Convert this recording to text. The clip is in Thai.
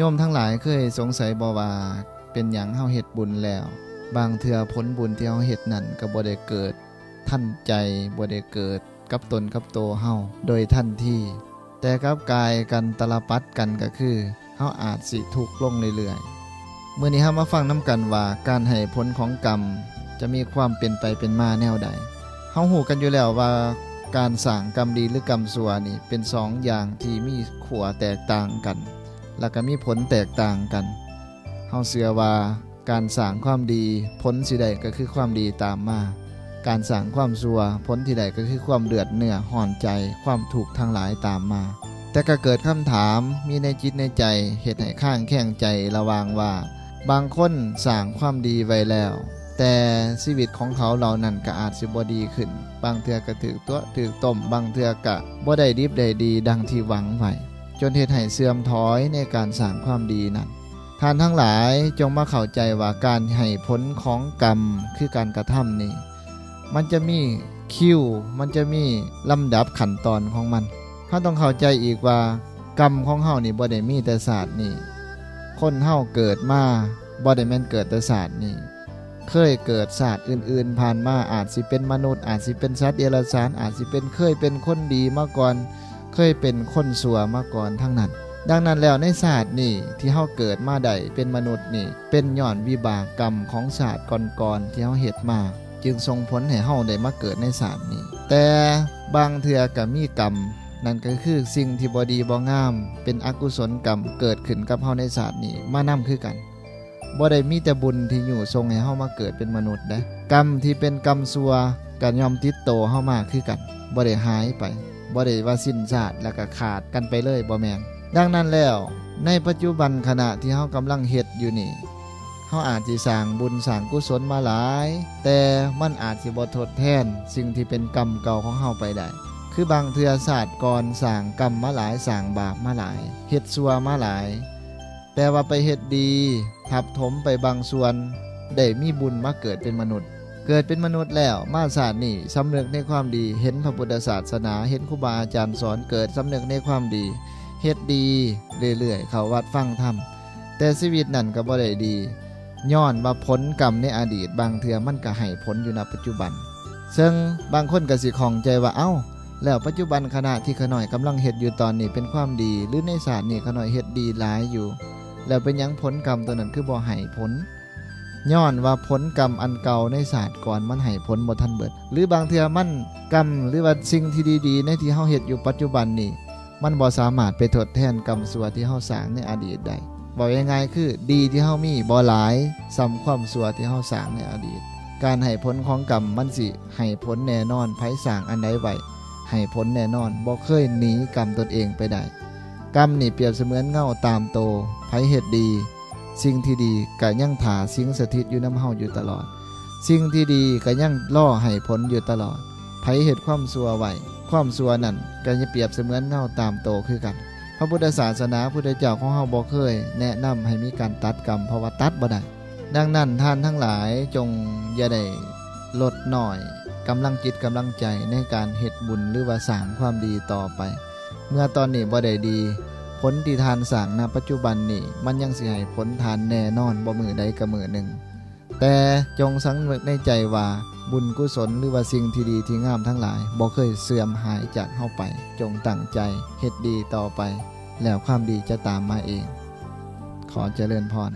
โยมทั้งหลายเคยสงสัยบ่ว่าเป็นหยังเฮาเฮ็ดบุญแล้ว บางเทื่อผลบุญที่เฮาเฮ็ดนั่นก็บ่ได้เกิดทันใจบ่ได้เกิดกับตนกับโตวเฮาโดยทันทีแต่กับกายกันตลปัดกันก็คือเฮาอาจสิทุกข์ลงเรื่อยๆมื้อนี้เฮามาฟังนํกันว่าการให้ผลของกรรมจะมีความเป็นไปเป็นมาแนวใดเฮาฮู้กันอยู่แล้วว่าการสร้างกรรมดีหรือกรรมชั่วนี่เป็นสองอย่างที่มีขัวแตกต่างกัน แล้วก็มีผลแตกต่างกันเฮาเชื่อว่าการสร้างความดีผลสิได้ก็คือความดีตามมา การสร้างความชั่วผลที่ใดก็คือความเดือดเนื้อห่อนใจความถูกทั้งหลายตามมา แต่ก็เกิดคำถามมีในจิตในใจเหตุให้ข้างแข้งใจระวางว่า บางคนสร้างความดีไว้แล้ว แต่ชีวิตของเขาเหล่านั้นก็อาจสิบ่ดีขึ้น บางเทื่อก็ถือตัวถือต้มบางเทื่อก็บ่ได้ดิบได้ดีดังที่หวังไว้ จนเหตุให้เสื่อมถอยในการสร้างความดีนั้นท่านทั้งหลายจงมาเข้าใจว่าการให้ผลของกรรมคือการกระทำนี้ มันจะมีคิวมันจะมีลำดับขั้นตอนของมันเขาต้องเข้าใจอีกว่า กรรมของเฮานี่บ่ได้มีแต่ศาสตร์นี่คนเฮาเกิดมาบ่ได้แม่นเกิดแต่ศาสตร์นี่เคยเกิดศาสตร์อื่น ๆ ผ่านมาอาจสิเป็นมนุษย์ อาจสิเป็นสัตว์เดรัจฉานอาจสิเป็นเคยเป็นคนดีมาก่อน เคยเป็นคนสัวมาก่อนทั้งนั้น ดังนั้นแล้วในศาสตร์นี่ที่เฮาเกิดมาได้เป็นมนุษย์นี่ เป็นย้อนวิบากกรรมของศาสตร์ก่อนๆที่เฮาเฮ็ดมา จึงส่งผลให้เฮาได้มาเกิดในศาสตร์นี้ แต่บางเทื่อก็มีกรรมนั่นก็คือสิ่งที่บดีบ่งาม เป็นอกุศลกรรมเกิดขึ้นกับเฮาในศาสตร์นี้มานํคือกันบ่ได้มีแต่บุญที่อยู่ทรงให้เฮามาเกิดเป็นมนุษย์นะกรรมที่เป็นกรรมซัวก็ยอมติดโตเฮามาคือกันบ่ได้หายไป บ่ได้ว่าสิ้นชาติแล้วก็ขาดกันไปเลยบ่แม่นดังนั้นแล้ว ในปัจจุบันขณะที่เฮากำลังเฮ็ดอยู่นี่เฮาอาจสิสร้างบุญสร้างกุศลมาหลาย แต่มันอาจสิบ่ทดแทน สิ่งที่เป็นกรรมเก่าของเฮาไปได้คือบางเทื่อศาสตร์ก่อนสร้างกรรมมาหลายสร้างบาปมาหลายเฮ็ดซัวมาหลาย แต่ว่าไปเฮ็ดดี ทับถมไปบางส่วน ได้มีบุญมาเกิดเป็นมนุษย์ เกิดเป็นมนุษย์แล้วมาศาสตร์นี่สำเนึกในความดีเห็นพระพุทธศาสนา เห็นครูบาอาจารย์สอนเกิดสำเนึกในความดีเฮ็ดดีเรื่อยๆ เขาวัดฟังธรรมแต่ชีวิตนั่นก็บ่ได้ดี ย้อนว่าผลกรรมในอดีต บางเทื่อมันก็ให้ผลอยู่ณปัจจุบัน ซึ่งบางคนก็สิของใจว่าเอ้า แล้วปัจจุบันขณะที่ขน่อยกำลังเฮ็ดอยู่ตอนนี้เป็นความดี หรือในศาสตร์นี่ขน่อยเฮ็ดดีหลายอยู่ แล้วเป็นยังผลกรรมตัวนั้นคือบ่ให้ผล ย้อนว่าผลกรรมอันเก่าในศาสตร์ก่อนมันให้ผลบ่ทันเบิด หรือบางเทื่อมันกรรมหรือว่าสิ่งที่ดีๆ ในที่เฮาเฮ็ดอยู่ปัจจุบันนี่มันบ่สามารถไปทดแทนกรรมชั่วที่เฮาสร้างในอดีตได้บอกยังไงคือดีที่เฮามีบ่หลายซ้ำความสัวที่เฮาสร้างในอดีต การให้ผลของกรรมมันสิให้ผลแน่นอนไผสร้างอันใดไว้ให้ผลแน่นอนบ่เคยหนีกรรมตนเองไปได้กรรมนี่เปรียบเสมือนเงาตามโตไผเฮ็ดดี สิ่งที่ดีก็ยังถาสิ่งสถิตอยู่น้ำเฮาอยู่ตลอด สิ่งที่ดีก็ยังล่อให้ผลอยู่ตลอดไผเฮ็ดความสัวไหวความสัวนั่นก็จะเปรียบเสมือนเงาตามโตคือกัน พระพุทธศาสนาพุทธเจ้าของเฮาบ่เคย แนะนำให้มีการตัดกรรมเพราะว่าตัดบ่ได้ดังนั้นท่านทั้งหลายจงอย่าได้ลดหน่อยกำลังจิตกำลังใจในการเฮ็ดบุญหรือว่าสางความดีต่อไป เมื่อตอนนี้บ่ได้ดี ผลที่ทานสร้างณปัจจุบันนี้มันยังสิให้ผลทานแน่นอนบ่มือใดกับมือหนึ่ง แต่จงสังเกตในใจว่าบุญกุศลหรือว่าสิ่งที่ดีที่งามทั้งหลายบ่เคยเสื่อมหายจากเฮาไป จงตั้งใจเฮ็ดดีต่อไป แล้วความดีจะตามมาเอง ขอเจริญพร